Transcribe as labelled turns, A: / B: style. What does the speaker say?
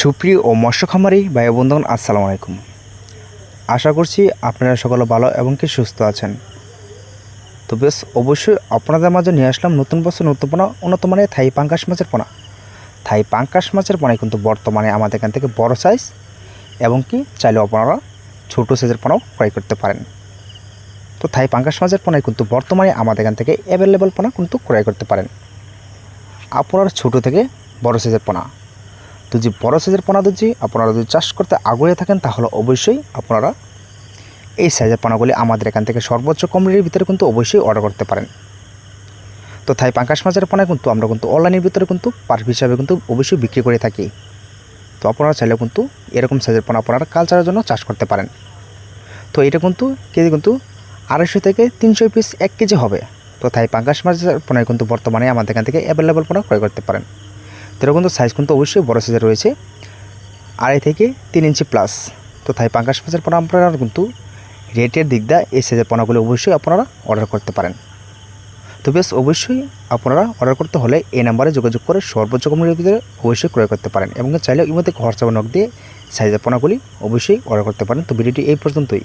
A: সুপ্রিয় ও মৎস্য খামারি ভাই বন্ধুগণ আসসালামু আলাইকুম। আশা করছি আপনারা সকলে ভালো এবং কি সুস্থ আছেন। তো বেশ, অবশ্যই আপনাদের মাঝে নিয়ে আসলাম নতুন বছর নতুন পোনা, উন্নত মানের থাই পাঙ্কাশ মাছের পোনা। থাই পাঙ্কাশ মাছের পোনায় কিন্তু বর্তমানে আমাদের এখান থেকে বড় সাইজ এবং কি চাইলে আপনারা ছোটো সাইজের পোনাও ক্রয় করতে পারেন। তো থাই পাঙ্কাশ মাছের পোনায় কিন্তু বর্তমানে আমাদের এখান থেকে অ্যাভেলেবল পোনা কিন্তু ক্রয় করতে পারেন। আপনারা ছোটো থেকে বড় সাইজের পোনা। তো যে বড় সাইজের পোনা যদি আপনারা যদি চাষ করতে আগ্রহী থাকেন, তাহলে অবশ্যই আপনারা এই সাইজের পোনাগুলি আমাদের এখান থেকে সর্বোচ্চ কম রেটের ভিতরে কিন্তু অবশ্যই অর্ডার করতে পারেন। তো থাই পাঙ্কাশ মাছের পোনা কিন্তু আমরা কিন্তু অনলাইনের ভিতরে কিন্তু পার্ক হিসাবে কিন্তু অবশ্যই বিক্রি করে থাকি। তো আপনারা চাইলে কিন্তু এরকম সাইজের পোনা আপনারা কালচারের জন্য চাষ করতে পারেন। তো এটা কিন্তু কেজি কিন্তু আড়াইশো থেকে তিনশো পিস এক কেজি হবে। তো থাই পাঙ্কাশ মাছের পোনায় কিন্তু বর্তমানে আমাদের এখান থেকে অ্যাভেলেবল পোনা ক্রয় করতে পারেন। তো এরকম কিন্তু সাইজ কিন্তু অবশ্যই বড় সাইজের রয়েছে। আড়াই থেকে তিন ইঞ্চি প্লাস তো তাই পাঙ্কাশ মাছের পোনা আপনারা কিন্তু রেটের দিক দিয়ে এই সাইজের পোনাগুলো অবশ্যই আপনারা অর্ডার করতে পারেন। তো বেশ, অবশ্যই আপনারা অর্ডার করতে হলে এই নাম্বারে যোগাযোগ করে সর্বোচ্চ কমের ভিতরে অবশ্যই ক্রয় করতে পারেন এবং চাইলে এই মধ্যে হোয়াটসঅ্যাপে নক দিয়ে সাইজের পোনাগুলি অবশ্যই অর্ডার করতে পারেন। তো ভিডিওটি এই পর্যন্তই।